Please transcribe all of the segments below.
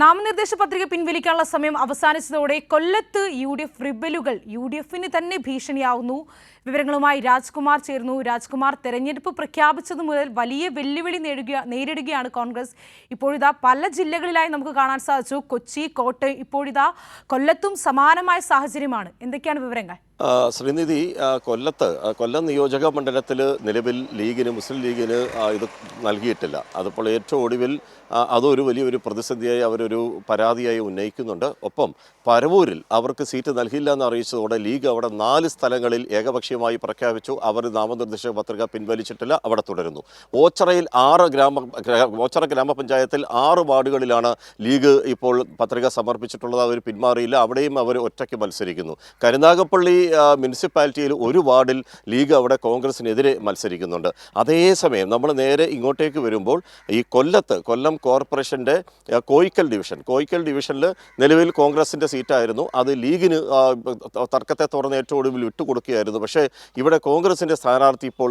നാമനിർദ്ദേശ പത്രിക പിൻവലിക്കാനുള്ള സമയം അവസാനിച്ചതോടെ കൊല്ലത്ത് യു ഡി എഫ് റിബലുകൾ യു ഡി എഫിന് തന്നെ ഭീഷണിയാവുന്നു. വിവരങ്ങളുമായി രാജ്കുമാർ ചേർന്നു രാജ്കുമാർ തെരഞ്ഞെടുപ്പ് പ്രഖ്യാപിച്ചത് മുതൽ വലിയ വെല്ലുവിളി നേടുക നേരിടുകയാണ് കോൺഗ്രസ്. ഇപ്പോഴിതാ പല ജില്ലകളിലായി നമുക്ക് കാണാൻ സാധിച്ചു. കൊച്ചി കോട്ടയം ഇപ്പോഴിതാ കൊല്ലത്തും സമാനമായ സാഹചര്യമാണ്. എന്തൊക്കെയാണ് വിവരങ്ങൾ? ശ്രീനിധി കൊല്ലത്ത് കൊല്ലം നിയോജക മണ്ഡലത്തിൽ നിലവിൽ ലീഗിന് മുസ്ലിം ലീഗിന് ഇത് നൽകിയിട്ടില്ല. അതിപ്പോൾ ഏറ്റവും ഒടുവിൽ അതൊരു വലിയൊരു പ്രതിസന്ധിയായി അവരൊരു പരാതിയായി ഉന്നയിക്കുന്നുണ്ട്. ഒപ്പം പരവൂരിൽ അവർക്ക് സീറ്റ് നൽകില്ല എന്ന് അറിയിച്ചതോടെ ലീഗ് അവിടെ നാല് സ്ഥലങ്ങളിൽ ഏകപക്ഷീയമായി പ്രഖ്യാപിച്ചു. അവർ നാമനിർദ്ദേശ പത്രിക പിൻവലിച്ചിട്ടില്ല അവിടെ തുടരുന്നു. ഓച്ചറയിൽ ആറ് ഗ്രാമ ഗ്രാ- ഓച്ചറ ഗ്രാമപഞ്ചായത്തിൽ ആറ് വാർഡുകളിലാണ് ലീഗ് ഇപ്പോൾ പത്രിക സമർപ്പിച്ചിട്ടുള്ളത്. അവർ പിന്മാറിയില്ല. അവിടെയും അവർ ഒറ്റയ്ക്ക് മത്സരിക്കുന്നു. കരുനാഗപ്പള്ളി മുനിസിപ്പാലിറ്റിയിൽ ഒരു വാർഡിൽ ലീഗ് അവിടെ കോൺഗ്രസിനെതിരെ മത്സരിക്കുന്നുണ്ട്. അതേസമയം നമ്മൾ നേരെ ഇങ്ങോട്ടേക്ക് വരുമ്പോൾ ഈ കൊല്ലത്ത് കൊല്ലം കോർപ്പറേഷന്റെ കോയിക്കൽ ഡിവിഷൻ കോയിക്കൽ ഡിവിഷനിൽ നിലവിൽ കോൺഗ്രസിന്റെ സീറ്റായിരുന്നു. അത് ലീഗിന് തർക്കത്തെ തുടർന്ന് ഏറ്റവും ഒടുവിൽ വിട്ടുകൊടുക്കുകയായിരുന്നു. പക്ഷേ ഇവിടെ കോൺഗ്രസിന്റെ സ്ഥാനാർത്ഥി ഇപ്പോൾ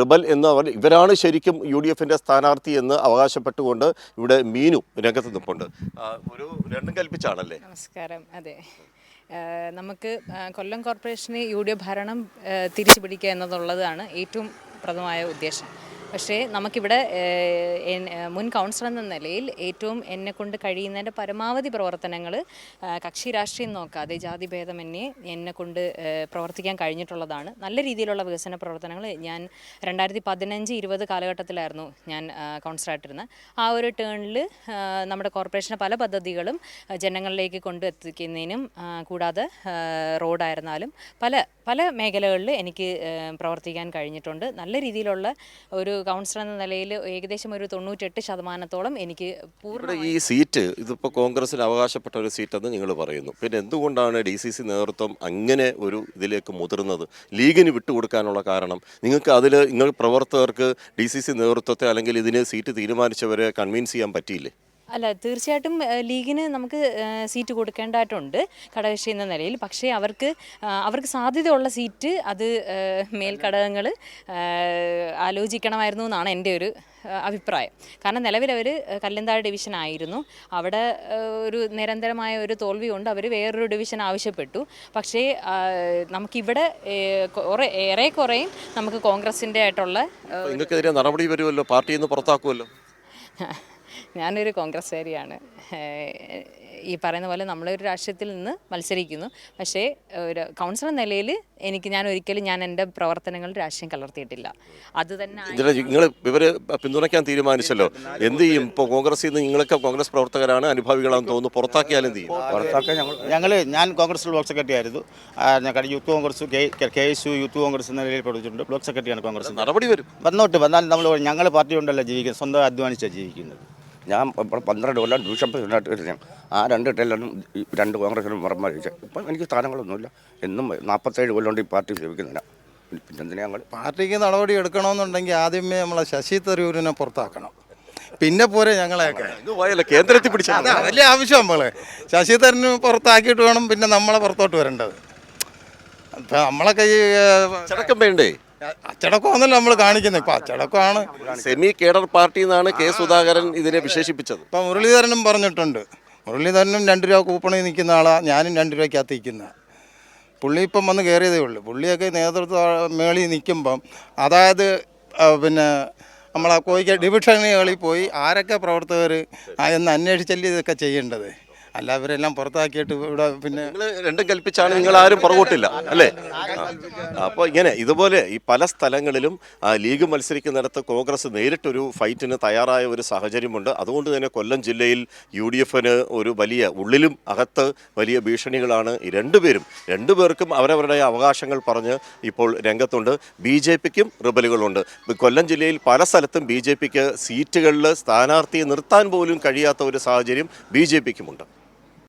റിബൽ ആ, അവർ ഇവരാണ് ശരിക്കും യു ഡി എഫിന്റെ സ്ഥാനാർത്ഥി എന്ന് അവകാശപ്പെട്ടുകൊണ്ട് ഇവിടെ മീനു രംഗത്ത് നിൽപ്പുണ്ട്. ഒരു രണ്ടും കൽപ്പിച്ചാണല്ലേ? നമസ്കാരം. അതെ. നമുക്ക് കൊല്ലം കോർപ്പറേഷനെ യു ഡി എഫ് ഭരണം തിരിച്ചു പിടിക്കുക എന്നതുള്ളതാണ് ഏറ്റവും പ്രഥമമായ ഉദ്ദേശം. പക്ഷേ നമുക്കിവിടെ മുൻ കൗൺസിലർ എന്ന നിലയിൽ ഏറ്റവും എന്നെ കൊണ്ട് കഴിയുന്നതിന്റെ പരമാവധി പ്രവർത്തനങ്ങൾ കക്ഷി രാഷ്ട്രീയം നോക്കാതെ ജാതിഭേദമന്യേ എന്നെ കൊണ്ട് പ്രവർത്തിക്കാൻ കഴിഞ്ഞിട്ടുള്ളതാണ്. നല്ല രീതിയിലുള്ള വികസന പ്രവർത്തനങ്ങൾ ഞാൻ രണ്ടായിരത്തി പതിനഞ്ച് ഇരുപത് കാലഘട്ടത്തിലായിരുന്നു ഞാൻ കൗൺസിലറായിട്ടിരുന്നത്. ആ ഒരു ടേണിൽ നമ്മുടെ കോർപ്പറേഷന്റെ പല പദ്ധതികളും ജനങ്ങളിലേക്ക് കൊണ്ടെത്തിക്കുന്നതിനും എത്തിക്കുന്നതിനും കൂടാതെ റോഡായിരുന്നാലും പല പല മേഖലകളിൽ എനിക്ക് പ്രവർത്തിക്കാൻ കഴിഞ്ഞിട്ടുണ്ട്. നല്ല രീതിയിലുള്ള ഒരു കൗൺസിലർ എന്ന നിലയിൽ ഏകദേശം ഒരു തൊണ്ണൂറ്റെട്ട് ശതമാനത്തോളം എനിക്ക് പൂർണ ഇവിടെ ഈ സീറ്റ് ഇതിപ്പോൾ കോൺഗ്രസിന് അവകാശപ്പെട്ട ഒരു സീറ്റെന്ന് നിങ്ങൾ പറയുന്നു. പിന്നെ എന്തുകൊണ്ടാണ് ഡി സി സി നേതൃത്വം അങ്ങനെ ഒരു ഇതിലേക്ക് മുതിർന്നത്? ലീഗിന് വിട്ടുകൊടുക്കാനുള്ള കാരണം? നിങ്ങൾക്ക് അതിൽ നിങ്ങൾ പ്രവർത്തകർക്ക് ഡി സി സി നേതൃത്വത്തെ അല്ലെങ്കിൽ ഇതിന് സീറ്റ് തീരുമാനിച്ചവരെ കൺവിൻസ് ചെയ്യാൻ പറ്റിയില്ലേ? അല്ല തീർച്ചയായിട്ടും ലീഗിന് നമുക്ക് സീറ്റ് കൊടുക്കേണ്ടതായിട്ടുണ്ട് ഘടകകക്ഷി എന്ന നിലയിൽ. പക്ഷേ അവർക്ക് അവർക്ക് സാധ്യതയുള്ള സീറ്റ് അത് മേൽഘടകങ്ങൾ ആലോചിക്കണമായിരുന്നു എന്നാണ് എന്റെ ഒരു അഭിപ്രായം. കാരണം നിലവിൽ അവർ കല്ലന്താഴ് ഡിവിഷൻ ആയിരുന്നു. അവിടെ ഒരു നിരന്തരമായ ഒരു തോൽവി കൊണ്ട് അവർ വേറൊരു ഡിവിഷൻ ആവശ്യപ്പെട്ടു. പക്ഷേ നമുക്കിവിടെ കുറേ ഏറെ കുറേയും നമുക്ക് കോൺഗ്രസിന്റെ ആയിട്ടുള്ള നടപടി വരുമല്ലോ? പാർട്ടിയിൽ നിന്ന് പുറത്താക്കുമല്ലോ? ഞാനൊരു കോൺഗ്രസ്സുകാരിയാണ്. ഈ പറയുന്ന പോലെ നമ്മളൊരു രാഷ്ട്രീയത്തിൽ നിന്ന് മത്സരിക്കുന്നു. പക്ഷേ ഒരു കൗൺസിലർ നിലയിൽ എനിക്ക് ഞാൻ ഒരിക്കലും ഞാൻ എന്റെ പ്രവർത്തനങ്ങൾ രാഷ്ട്രീയം കലർത്തിയിട്ടില്ല. അത് തന്നെ നിങ്ങൾ ഇവർ പിന്തുണയ്ക്കാൻ തീരുമാനിച്ചല്ലോ. എന്ത് ചെയ്യും? ഇപ്പോൾ കോൺഗ്രസിൽ നിന്ന് നിങ്ങളൊക്കെ കോൺഗ്രസ് പ്രവർത്തകരാണ് അനുഭാവികളാണെന്ന് തോന്നുന്നു. പുറത്താക്കിയാൽ എന്ത് ചെയ്യും? ഞങ്ങൾ ഞാൻ കോൺഗ്രസ് ബ്ലോക്ക് സെക്രട്ടറി ആയിരുന്നു. ഞാൻ youth Congress K K S U youth Congress എന്ന നിലയിൽ പ്രവർത്തിച്ചിട്ടുണ്ട്. ബ്ലോക്ക് സെക്രട്ടറിയാണ് കോൺഗ്രസ്. നടപടി വരും. വന്നോട്ട് വന്നാൽ നമ്മൾ ഞങ്ങൾ പാർട്ടി കൊണ്ടല്ല ജീവിക്കുന്നത്. സ്വന്തം അധ്വാനിച്ചാണ് ജീവിക്കുന്നത്. ഞാൻ ഇപ്പോൾ പന്ത്രണ്ട് കൊല്ലം ട്യൂഷൻ പ്രസിഡന്റായിട്ട് വരുന്നത് ആ രണ്ട് ടെല്ലും രണ്ട് കോൺഗ്രസിനും പുറമെ ഇപ്പം എനിക്ക് സ്ഥാനങ്ങളൊന്നുമില്ല. എന്നും നാൽപ്പത്തേഴ് കൊല്ലം കൊണ്ട് ഈ പാർട്ടി സേവിക്കുന്നില്ല. പിന്നെ ഞങ്ങൾ പാർട്ടിക്ക് നടപടി എടുക്കണമെന്നുണ്ടെങ്കിൽ ആദ്യമേ നമ്മളെ ശശി തരൂരിനെ പുറത്താക്കണം. പിന്നെ പോരെ ഞങ്ങളെയൊക്കെ. കേന്ദ്രത്തിൽ പിടിച്ചാൽ അതാ വലിയ ആവശ്യം നമ്മളെ. ശശി തരൂരിന് പുറത്താക്കിയിട്ട് വേണം പിന്നെ നമ്മളെ പുറത്തോട്ട് വരേണ്ടത്. അപ്പം നമ്മളൊക്കെ ഈ ചടക്കം വേണ്ടേ? അച്ചടക്കമൊന്നുമല്ല നമ്മൾ കാണിക്കുന്നത് ഇപ്പൊ അച്ചടക്കമാണ്. സെമി കേഡർ പാർട്ടി എന്നാണ് കെ സുധാകരൻ ഇതിനെ വിശേഷിപ്പിച്ചത്. ഇപ്പൊ മുരളീധരനും പറഞ്ഞിട്ടുണ്ട്. മുരളീധരനും രണ്ട് രൂപ കൂപ്പണിൽ നിൽക്കുന്ന ആളാ ഞാനും രണ്ട് രൂപയ്ക്കകത്ത് നിൽക്കുന്ന. പുള്ളി ഇപ്പം വന്ന് കയറിയതേ ഉള്ളൂ. പുള്ളിയൊക്കെ നേതൃത്വ മേളിൽ നിൽക്കുമ്പം അതായത് പിന്നെ നമ്മളെ കോയിക്ക ഡിവിഷനുകളിൽ പോയി ആരൊക്കെ പ്രവർത്തകർ എന്ന് അന്വേഷിച്ചല്ലേ ഇതൊക്കെ ചെയ്യേണ്ടത്? അല്ല അവരെല്ലാം പുറത്താക്കിയിട്ട് ഇവിടെ പിന്നെ നിങ്ങൾ രണ്ടും കൽപ്പിച്ചാണ് നിങ്ങൾ ആരും പുറകോട്ടില്ല അല്ലേ? അപ്പോൾ ഇങ്ങനെ ഇതുപോലെ ഈ പല സ്ഥലങ്ങളിലും ലീഗ് മത്സരിക്കുന്നിടത്ത് കോൺഗ്രസ് നേരിട്ടൊരു ഫൈറ്റിന് തയ്യാറായ ഒരു സാഹചര്യമുണ്ട്. അതുകൊണ്ട് തന്നെ കൊല്ലം ജില്ലയിൽ യു ഡി എഫിന് ഒരു വലിയ ഉള്ളിലും അകത്ത് വലിയ ഭീഷണികളാണ് ഈ രണ്ടുപേരും രണ്ടുപേർക്കും അവരവരുടെ അവകാശങ്ങൾ പറഞ്ഞ് ഇപ്പോൾ രംഗത്തുണ്ട്. ബി ജെ പിക്കും റിബലുകളുണ്ട്. കൊല്ലം ജില്ലയിൽ പല സ്ഥലത്തും ബി ജെ പിക്ക് സീറ്റുകളിൽ സ്ഥാനാർത്ഥിയെ നിർത്താൻ പോലും കഴിയാത്ത ഒരു സാഹചര്യം ബി ജെ പിക്കുമുണ്ട്.